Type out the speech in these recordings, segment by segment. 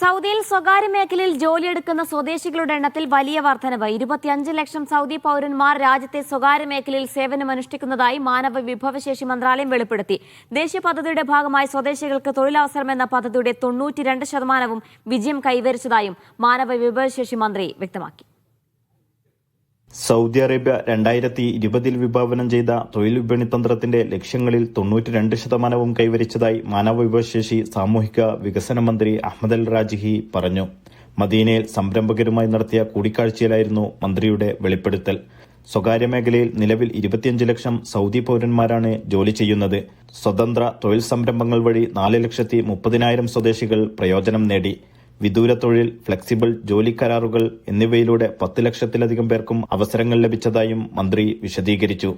സൗദിയിൽ സ്വകാര്യ മേഖലയിൽ ജോലിയെടുക്കുന്ന സ്വദേശികളുടെ എണ്ണത്തിൽ വലിയ വർധനവ്. ഇരുപത്തിയഞ്ച് ലക്ഷം സൗദി പൗരന്മാർ രാജ്യത്തെ സ്വകാര്യ മേഖലയിൽ സേവനമനുഷ്ഠിക്കുന്നതായി മാനവ വിഭവശേഷി മന്ത്രാലയം വെളിപ്പെടുത്തി. ദേശീയ പദ്ധതിയുടെ ഭാഗമായി സ്വദേശികൾക്ക് തൊഴിലവസരം എന്ന പദ്ധതിയുടെ തൊണ്ണൂറ്റിരണ്ട് ശതമാനവും വിജയം കൈവരിച്ചതായും മാനവ വിഭവശേഷി മന്ത്രി വ്യക്തമാക്കി. സൗദി അറേബ്യ രണ്ടായിരത്തി ഇരുപതിൽ വിഭാവനം ചെയ്ത തൊഴിൽ വിപണി തന്ത്രത്തിന്റെ ലക്ഷ്യങ്ങളിൽ തൊണ്ണൂറ്റിരണ്ട് ശതമാനവും കൈവരിച്ചതായി മാനവ വിഭവശേഷി സാമൂഹിക വികസന മന്ത്രി അഹമ്മദ് അൽ റാജിഹി പറഞ്ഞു. മദീനയിൽ സംരംഭകരുമായി നടത്തിയ കൂടിക്കാഴ്ചയിലായിരുന്നു മന്ത്രിയുടെ വെളിപ്പെടുത്തൽ. സ്വകാര്യ മേഖലയിൽ നിലവിൽ ഇരുപത്തിയഞ്ച് ലക്ഷം സൗദി പൗരന്മാരാണ് ജോലി ചെയ്യുന്നത്. സ്വതന്ത്ര തൊഴിൽ സംരംഭങ്ങൾ വഴി നാല് ലക്ഷത്തി മുപ്പതിനായിരം സ്വദേശികൾ പ്രയോജനം നേടി. വിദൂര തൊഴിൽ ഫ്ലെക്സിബിൾ ജോലി കരാറുകൾ എന്നിവയിലൂടെ പത്ത് ലക്ഷത്തിലധികം പേർക്കും അവസരങ്ങൾ ലഭിച്ചതായും മന്ത്രി വിശദീകരിച്ചു.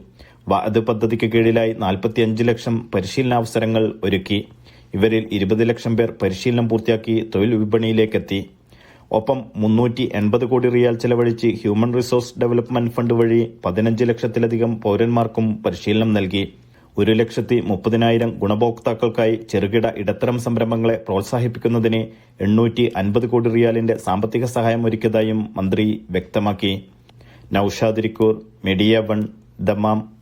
വാദ പദ്ധതിക്ക് കീഴിലായി നാൽപ്പത്തിയഞ്ച് ലക്ഷം പരിശീലനാവസരങ്ങൾ ഒരുക്കി. ഇവരിൽ ഇരുപത് ലക്ഷം പേർ പരിശീലനം പൂർത്തിയാക്കി തൊഴിൽ വിപണിയിലേക്കെത്തി. ഒപ്പം മുന്നൂറ്റി എൺപത് കോടി റിയാൽ ചെലവഴിച്ച് ഹ്യൂമൻ റിസോഴ്സ് ഡെവലപ്മെന്റ് ഫണ്ട് വഴി പതിനഞ്ച് ലക്ഷത്തിലധികം പൗരന്മാർക്കും പരിശീലനം നൽകി. ഒരു ലക്ഷത്തി മുപ്പതിനായിരം ഗുണഭോക്താക്കൾക്കായി ചെറുകിട ഇടത്തരം സംരംഭങ്ങളെ പ്രോത്സാഹിപ്പിക്കുന്നതിന് എണ്ണൂറ്റി അൻപത് കോടി റിയാലിന്റെ സാമ്പത്തിക സഹായം ഒരുക്കിയതായും മന്ത്രി വ്യക്തമാക്കി. Naushad Irikkur media one Dammam